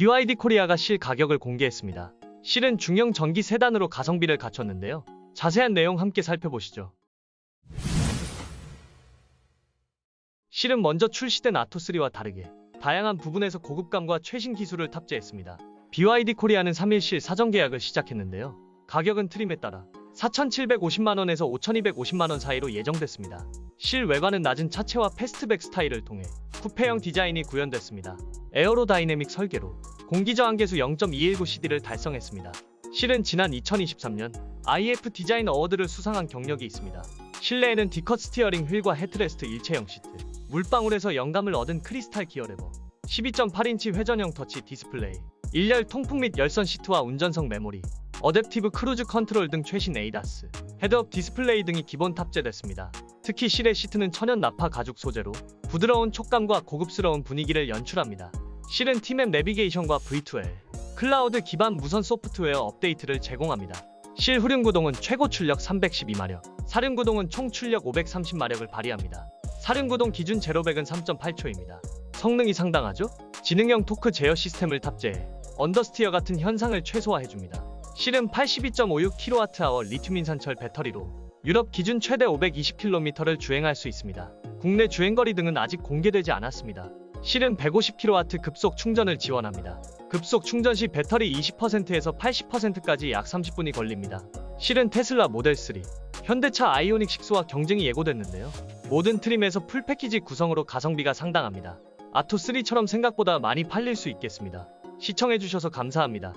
BYD 코리아가 실 가격을 공개했습니다. 실은 중형 전기 세단으로 가성비를 갖췄는데요. 자세한 내용 함께 살펴보시죠. 실은 먼저 출시된 아토3와 다르게 다양한 부분에서 고급감과 최신 기술을 탑재했습니다. BYD 코리아는 3일실 사전 계약을 시작했는데요. 가격은 트림에 따라 4,750만원에서 5,250만원 사이로 예정됐습니다. 실 외관은 낮은 차체와 패스트백 스타일을 통해 쿠페형 디자인이 구현됐습니다. 에어로다이내믹 설계로 공기저항계수 0.219CD를 달성했습니다. 실은 지난 2023년 IF 디자인 어워드를 수상한 경력이 있습니다. 실내에는 디컷 스티어링 휠과 헤드레스트 일체형 시트, 물방울에서 영감을 얻은 크리스탈 기어 레버, 12.8인치 회전형 터치 디스플레이, 일렬 통풍 및 열선 시트와 운전석 메모리, 어댑티브 크루즈 컨트롤 등 최신 에이다스, 헤드업 디스플레이 등이 기본 탑재됐습니다. 특히 실내 시트는 천연 나파 가죽 소재로 부드러운 촉감과 고급스러운 분위기를 연출합니다. 실은 팀앱 내비게이션과 V2L, 클라우드 기반 무선 소프트웨어 업데이트를 제공합니다. 실 후륜구동은 최고 출력 312마력, 사륜구동은 총 출력 530마력을 발휘합니다. 사륜구동 기준 제로백은 3.8초입니다. 성능이 상당하죠? 지능형 토크 제어 시스템을 탑재해 언더스티어 같은 현상을 최소화해줍니다. 실은 82.56kWh 리튬 인산철 배터리로 유럽 기준 최대 520km를 주행할 수 있습니다. 국내 주행거리 등은 아직 공개되지 않았습니다. 실은 150kW 급속 충전을 지원합니다. 급속 충전 시 배터리 20%에서 80%까지 약 30분이 걸립니다. 실은 테슬라 모델 3, 현대차 아이오닉 6와 경쟁이 예고됐는데요. 모든 트림에서 풀 패키지 구성으로 가성비가 상당합니다. 아토3처럼 생각보다 많이 팔릴 수 있겠습니다. 시청해주셔서 감사합니다.